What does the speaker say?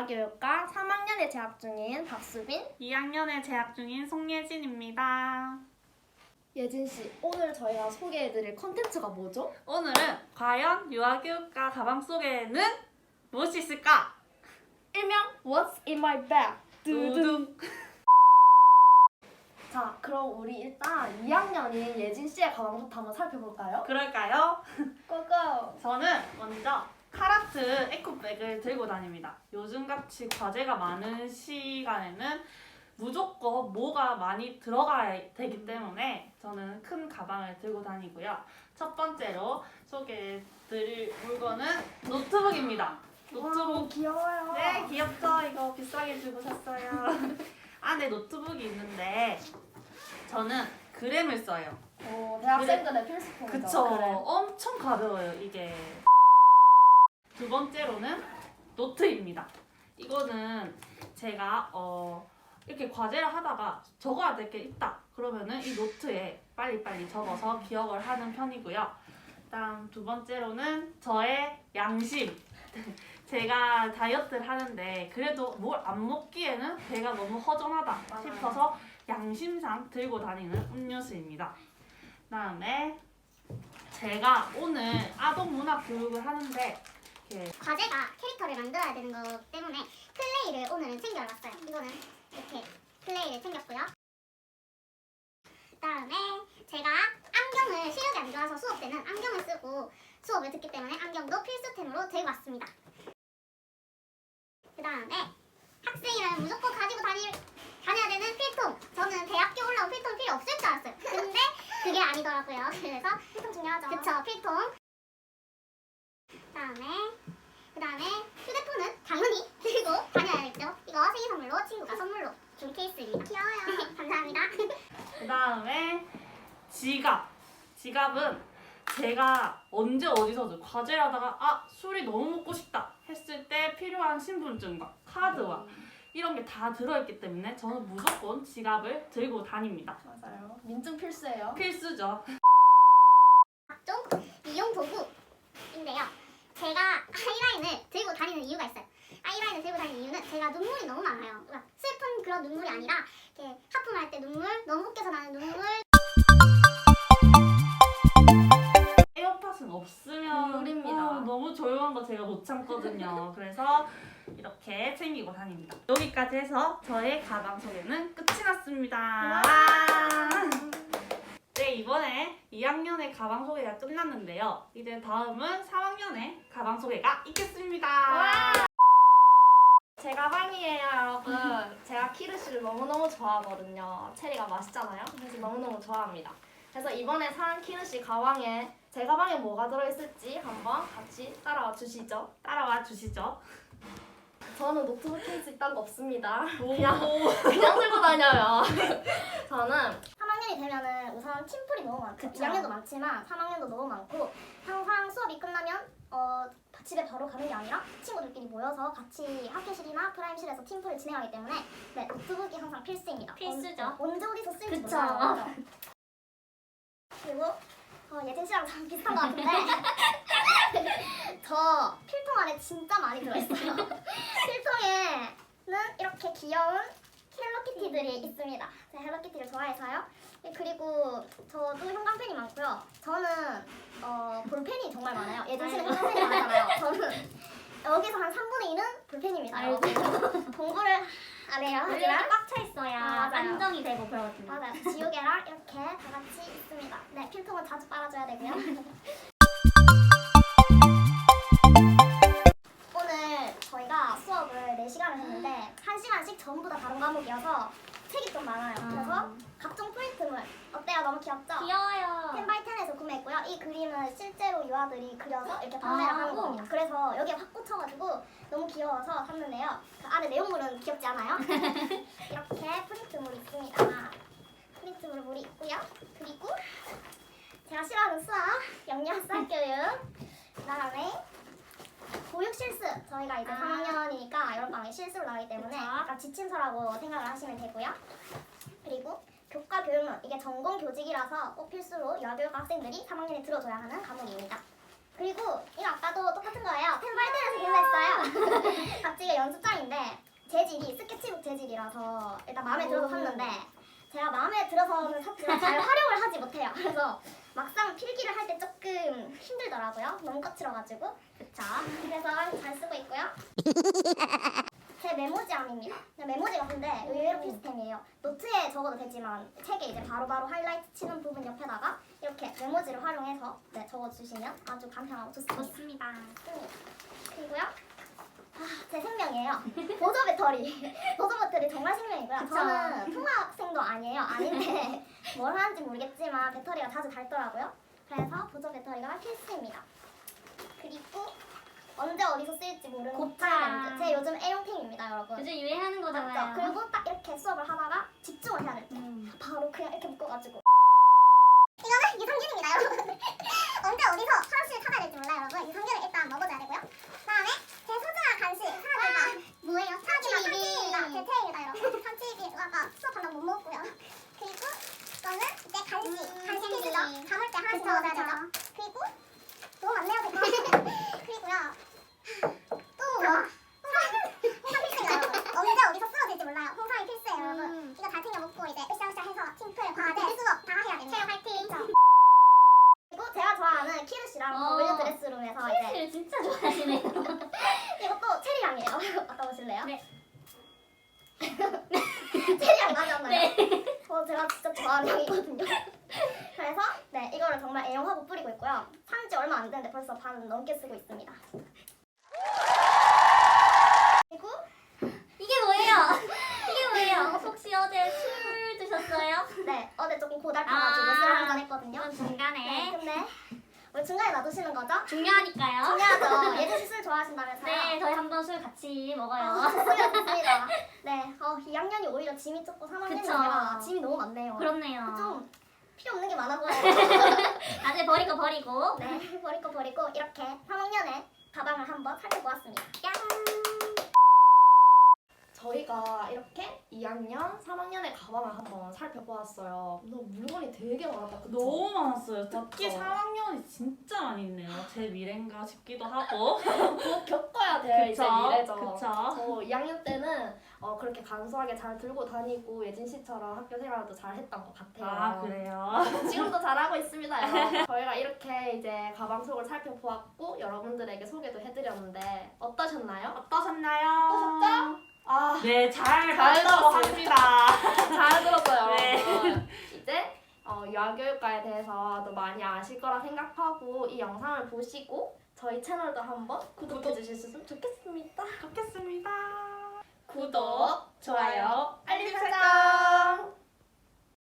유아교육과 3학년에 재학 중인 박수빈. 2학년에 재학 중인 송예진입니다. 예진 씨, 오늘 저희가 소개해드릴 컨텐츠가 뭐죠? 오늘은 과연 유아교육과 가방 속에는 무엇이 있을까? 일명 What's in my bag? 두둥. 두둥. 자, 그럼 우리 일단 2학년인 예진 씨의 가방부터 한번 살펴볼까요? 그럴까요? 고고. 저는 먼저 카라트 에코백을 들고 다닙니다. 요즘같이 과제가 많은 시간에는 무조건 뭐가 많이 들어가야 되기 때문에 저는 큰 가방을 들고 다니고요. 첫 번째로 소개해드릴 물건은 노트북입니다. 노트북 와, 귀여워요. 네, 귀엽죠? 이거 비싸게 주고 샀어요. 안에 노트북이 있는데 저는 그램을 써요. 오, 대학생들의 필수품이죠. 그쵸? 그래. 엄청 가벼워요, 이게. 두 번째로는 노트입니다. 이거는 제가 어 이렇게 과제를 하다가 적어야 될 게 있다. 그러면은 이 노트에 빨리빨리 적어서 기억을 하는 편이고요. 다음 두 번째로는 저의 양심. 제가 다이어트를 하는데 그래도 뭘 안 먹기에는 배가 너무 허전하다. 싶어서 양심상 들고 다니는 음료수입니다. 그다음에 제가 오늘 아동 문화 교육을 하는데 이렇게 과제가 캐릭터를 만들어야 되는 거 때문에 플레이를 오늘은 챙겨왔어요. 이거는 이렇게 플레이를 챙겼고요. 그다음에 제가 안경을 시력이 안 좋아서 수업 때는 안경을 쓰고 수업을 듣기 때문에 안경도 필수템으로 들고 왔습니다. 그다음에 학생이라면 무조건 가지고 다니, 다녀야 되는 필통. 저는 대학교 올라온 필통 필요 없을 줄 알았어요. 근데 그게 아니더라고요. 그래서 필통 중요하죠. 그쵸, 필통. 그다음에 그다음에 휴대폰은 당연히 들고 다녀야겠죠. 이거 생일 선물로 친구가 선물로 준 케이스입니다. 귀여워요. 감사합니다. 그다음에 지갑. 지갑은 제가 언제 어디서든 과제를 하다가 아 술이 너무 먹고 싶다 했을 때 필요한 신분증과 카드와 이런 게 다 들어있기 때문에 저는 무조건 지갑을 들고 다닙니다. 맞아요. 민증 필수예요. 필수죠. 각종 미용 도구인데요. 제가 아이라인을 들고 다니는 이유가 있어요. 아이라인을 들고 다니는 이유는 제가 눈물이 너무 많아요. 그러니까 슬픈 그런 눈물이 아니라 이렇게 하품할 때 눈물, 너무 웃겨서 나는 눈물, 없으면 눈물입니다. 아, 너무 조용한 거 제가 못 참거든요. 그래서 이렇게 챙기고 다닙니다. 여기까지 해서 저의 가방 소개는 끝이 났습니다. 와. 네, 이번에 2학년의 가방 소개가 끝났는데요. 이제 다음은 3학년의 가방 소개가 있겠습니다. 제 가방이에요, 여러분. 제가 키르시를 너무너무 좋아하거든요. 체리가 맛있잖아요. 그래서 너무너무 좋아합니다. 그래서 이번에 산 키르시 가방에 제 가방에 뭐가 들어있을지 한번 같이 따라와 주시죠. 따라와 주시죠. 저는 노트북 케이스 딴거 없습니다. 오. 그냥, 그냥 들고 다녀요. 저는 3학년이 되면은 우선 팀플이 너무 많고 그쵸. 2학년도 많지만 3학년도 너무 많고 항상 수업이 끝나면 어, 집에 바로 가는 게 아니라 친구들끼리 모여서 같이 학교실이나 프라임실에서 팀플을 진행하기 때문에 네, 노트북이 항상 필수입니다. 필수죠. 언, 언제 어디서 쓰는지 그쵸. 몰라요. 그리고 어, 예진 씨랑 참 비슷한 것 같은데 저 필통 안에 진짜 많이 들어있어요. 필통에는 이렇게 귀여운 헬로키티들이 있습니다. 제가 헬로키티를 좋아해서요. 네, 그리고 저도 형광펜이 많고요. 저는 어, 볼펜이 정말 많아요. 예진 씨는 형광펜이 많잖아요. 저는 여기서 한 3분의 2는 볼펜입니다. 알죠. 여러분. 공부를 안 해요. 하지만 꽉차 있어야 아, 맞아요. 안정이 되고 그러거든요. 맞아요. 지우개랑 이렇게 다 같이 있습니다. 네, 필통은 자주 빨아줘야 되고요. 오늘 저희가 수업을 4시간을 했는데 1시간씩 전부 다 다른 과목이어서 책이 좀 많아요. 그래서 각종 프린트물 어때요? 너무 귀엽죠? 귀여워요. 텐바이텐에서 구매했고요. 이 그림은 실제로 유아들이 그려서 이렇게 판매를 아, 하는 오. 겁니다. 그래서 여기에 확 꽂혀가지고 너무 귀여워서 샀는데요. 그 안에 내용물은 귀엽지 않아요? 이렇게 프린트물이 있습니다. 프린트물 물이 있고요. 그리고 제가 싫어하는 수학, 영양 수학 교육. 그다음에 보육 실습. 저희가 이제 아. 3학년이니까 여름방학에 실습을 나가기 때문에 그쵸. 약간 지침서라고 생각을 하시면 되고요. 그리고 교과 교육론 이게 전공 교직이라서 꼭 필수로 유아교육 학생들이 3학년에 들어줘야 하는 과목입니다. 그리고 이거 아까도 똑같은 거예요. 펜발드에서 구매했어요. 박지가 연습장인데 재질이 스케치북 재질이라서 일단 마음에 들어서 샀는데 제가 마음에 들어서는 샀지만 잘 활용을 하지 못해요. 그래서 막상 필기를 할 때 조금 힘들더라고요. 너무 거칠어가지고. 그쵸. 그래서 잘 쓰고 있고요. 제 메모지함입니다. 그냥 메모지 같은데 의외로 필수템이에요. 노트에 적어도 되지만 책에 이제 바로바로 하이라이트 치는 부분 옆에다가 이렇게 메모지를 활용해서 네, 적어주시면 아주 간편하고 좋습니다. 좋습니다. 그리고요. 아, 제 생명이에요. 보조 배터리. 보조 배터리 정말 생명이고요. 그쵸. 저는 통학생도 아니에요. 아닌데 뭘 하는지 모르겠지만 배터리가 자주 닳더라고요. 그래서 보조 배터리가 필수입니다. 그리고 언제 어디서 쓰일지 모르는 곱창. 곱창. 제 요즘 애용템입니다, 여러분. 요즘 유행하는 맞죠? 거잖아요. 그리고 딱 이렇게 수업을 하다가 집중을 해야 될 때. 음. 바로 그냥 이렇게 묶어가지고 이거는 유산균입니다 여러분 언제 어디서 화장실을 찾아야 될지 몰라요 여러분 유산균을 일단 먹어줘야 되고요 그다음에 제 소중한 간식 하나가 뭐예요? 차지마 제 체입니다 여러분. 참치입이 아까 수업한다고 못 먹었고요. 그리고 이거는 이제 간식 간식 필수죠? 담을 때 하나씩 먹어줘야 되죠? 그리고 너무 많네요 그거 그리고요. 또 홍삼 홍삼 필수입니다 여러분. 언제 어디서 쓰러질지 몰라요. 홍삼이 필수예요 여러분. 이거 다 챙겨 먹고 이제 으쌰으쌰 해서 팀플, 과제, 수업 다 해야 됩니다. 체력 화이팅! 그리고 제가 좋아하는 키르 씨랑 어. 더블유 드레스룸에서 이제 키스를 진짜 좋아하시네요. 이것도 체리향이에요. 아까 보실래요? 네. 체리향 나지 않나요? 제가 진짜 좋아하는 향이거든요. 그래서 네 이거를 정말 애용하고 뿌리고 있고요. 산지 얼마 안 됐는데 벌써 반 넘게 쓰고 있습니다. 그리고 이게 뭐예요? 이게 뭐예요? 혹시 어제 술 드셨어요? 네 어제 조금 고달파가지고 아. 술 한잔 했거든요. 이건 네, 중간에 근데 왜 중간에 놔두시는 거죠? 중요하니까요. 중요하죠. 예진 씨술 좋아하신다면서요? 네, 저희 한번 술 같이 먹어요. 아, 좋습니다. 네, 어, 2학년이 오히려 짐이 적고 3학년이 그쵸. 짐이 너무 많네요. 그렇네요. 좀 필요 없는 게 많아 보여요. 아직 버리고 버리고. 네, 버리고 버리고 이렇게 3학년에 가방을 한번 살펴보았습니다. 야. 저희가 이렇게 2학년, 3학년의 가방을 한번 살펴보았어요. 너무 물건이 되게 많았다. 그쵸? 너무 많았어요. 특히 그쵸. 3학년이 진짜 많이 있네요. 제 미래인가 싶기도 하고. 곧 겪어야 될 이제? 미래죠. 그쵸? 저 2학년 때는 어, 그렇게 간소하게 잘 들고 다니고 예진 씨처럼 학교 생활도 잘 했던 것 같아요. 아 그래요? 지금도 잘하고 있습니다. 여러분. 저희가 이렇게 이제 가방 속을 살펴보았고 여러분들에게 소개도 해드렸는데 어떠셨나요? 어떠셨나요? 어떠셨죠? 아, 네, 잘잘 들었습니다. 잘 들었어요. 네. 이제 어, 유아교육과에 대해서 더 많이 아실 거라 생각하고 이 영상을 보시고 저희 채널도 한번 구독해 주셨으면 좋겠습니다. 좋겠습니다. 구독, 좋아요, 알림 설정.